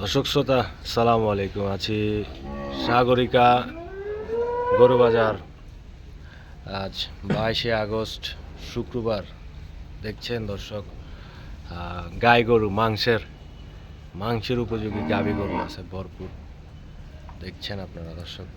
দর্শক শ্রোতা, সালাম আলাইকুম। আছি সাগরিকা গরুবাজার। আজ বাইশে আগস্ট, শুক্রবার। দেখছেন দর্শক গাই গরু, মাংসের মাংসের উপযোগী গাভী গরু আছে ভরপুর। দেখছেন আপনারা দর্শক।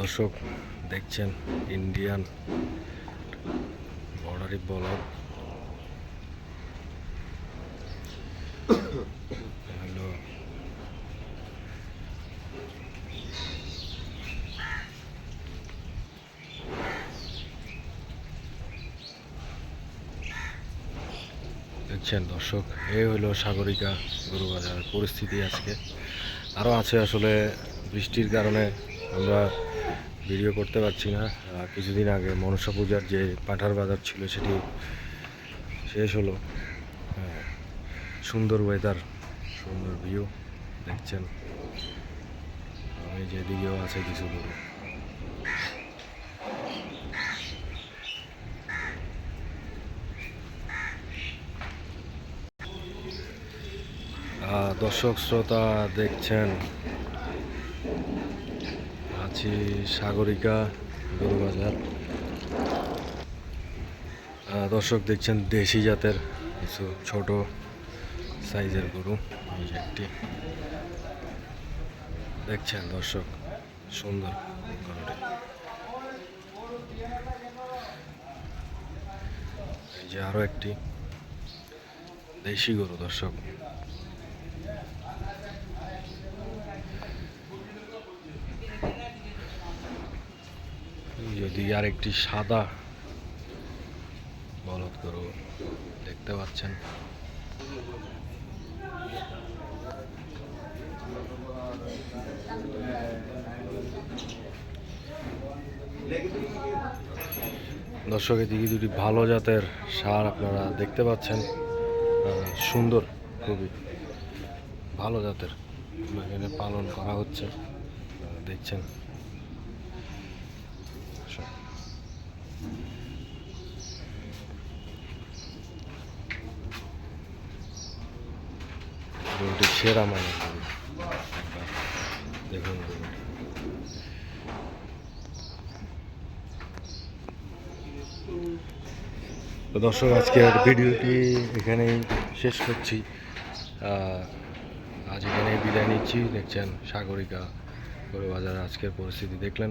দর্শক, দেখছেন ইন্ডিয়ান বর্ডারি বলদ হলো দেখছেন, দর্শক এই হলো সাগরিকা গরু বাজার পরিস্থিতি আজকে। আরও আছে আসলে বৃষ্টির কারণে আমরা ভিডিও করতে পারছি না। কিছুদিন আগে মনসা পূজার যে পাঠার বাজার ছিল সেটি শেষ হলো। হ্যাঁ, সুন্দর ওয়েদার সুন্দর ভিউ দেখছেন। আমি যেদিকেও আছে কিছু আহ, দর্শক শ্রোতা দেখছেন আছি সাগরিকা গরু বাজার দর্শক দেখছেন দেশি জাতের কিছু ছোট সাইজের গরু, এই যে একটি। দেখছেন দর্শক, সুন্দর গরুটি। এই যে আরও একটি দেশি গরু, দর্শক। যদি আর একটি সাদা বলদ গরু দেখতে পাচ্ছেন। দর্শক, এদিকে দুটি ভালো জাতের সার আপনারা দেখতে পাচ্ছেন। সুন্দর, খুবই ভালো জাতের। এখানে পালন করা হচ্ছে দেখছেন। গরুটি সেরা মানে গরু দেখুন দর্শক, আজকের ভিডিওটি এখানেই শেষ করছি। আজ এখানেই বিদায় নিচ্ছি। দেখছেন সাগরিকা গরু বাজার আজকের পরিস্থিতি দেখলেন।